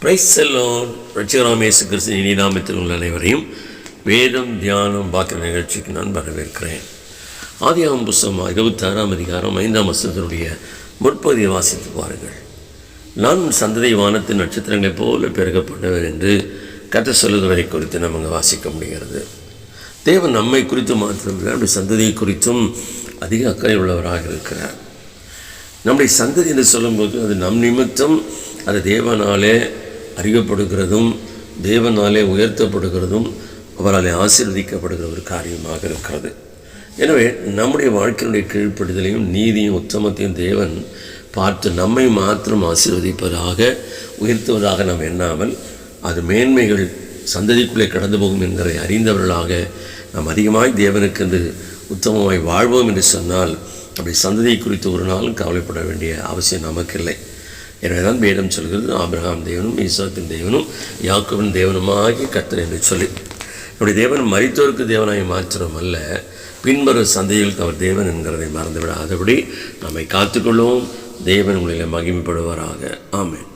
Price செல்லோன் ரட்சகராமேசு கிறிஸ்து இனி நாமத்தில் உள்ள அனைவரையும் வேதம் தியானம் பார்க்குற நிகழ்ச்சிக்கு நான் வரவேற்கிறேன். ஆதியாகம் புஸ்தம் இருபத்தாறாம் அதிகாரம் ஐந்தாம் வசத்தினுடைய முற்பகுதியை வாசித்து பாருங்கள். நான் சந்ததி வானத்தின் நட்சத்திரங்களைப் போல பெருகப்பட்டவர் என்று கற்று சொல்லுகிறதை குறித்து நம்ம வாசிக்க முடிகிறது. தேவன் நம்மை குறித்து மாத்திரமில்லை நம்முடைய சந்ததியை குறித்தும் அதிக அக்கறை உள்ளவராக இருக்கிறார். நம்முடைய சந்ததி என்று சொல்லும்போது அது நம் நிமித்தம் அது தேவனாலே அறியப்படுகிறதும் தேவனாலே உயர்த்தப்படுகிறதும் அவராலே ஆசீர்வதிக்கப்படுகிற ஒரு காரியமாக இருக்கிறது. எனவே நம்முடைய வாழ்க்கையினுடைய கீழ்ப்படுதலையும் நீதியும் உத்தமத்தையும் தேவன் பார்த்து நம்மை மாத்திரம் ஆசீர்வதிப்பதாக உயர்த்துவதாக நாம் எண்ணாமல் அது மேன்மைகள் சந்ததிக்குள்ளே கடந்து போகும் என்கிற அறிந்தவர்களாக நாம் அதிகமாய் தேவனுக்கு என்று உத்தமமாய் வாழ்வோம் என்று சொன்னால் அப்படி சந்ததியை குறித்து ஒரு நாளும் கவலைப்பட வேண்டிய அவசியம் நமக்கு இல்லை எனவே தான் வேதம் சொல்கிறது. ஆபிரகாம் தேவனும் ஈசாக்கின் தேவனும் யாக்கோவின் தேவனுமாகி கர்த்தர் என்று சொல்லி. நம்முடைய தேவன் மறித்தோருக்கு தேவனாய் மாத்திரம் அல்ல பின்வரும் சந்தையில் அவர் தேவன் என்கிறதை மறந்துவிடாதபடி நம்மை காத்துக்கொள்வோம். தேவன் உங்களில் மகிமைப்படுவாராக. ஆமேன்.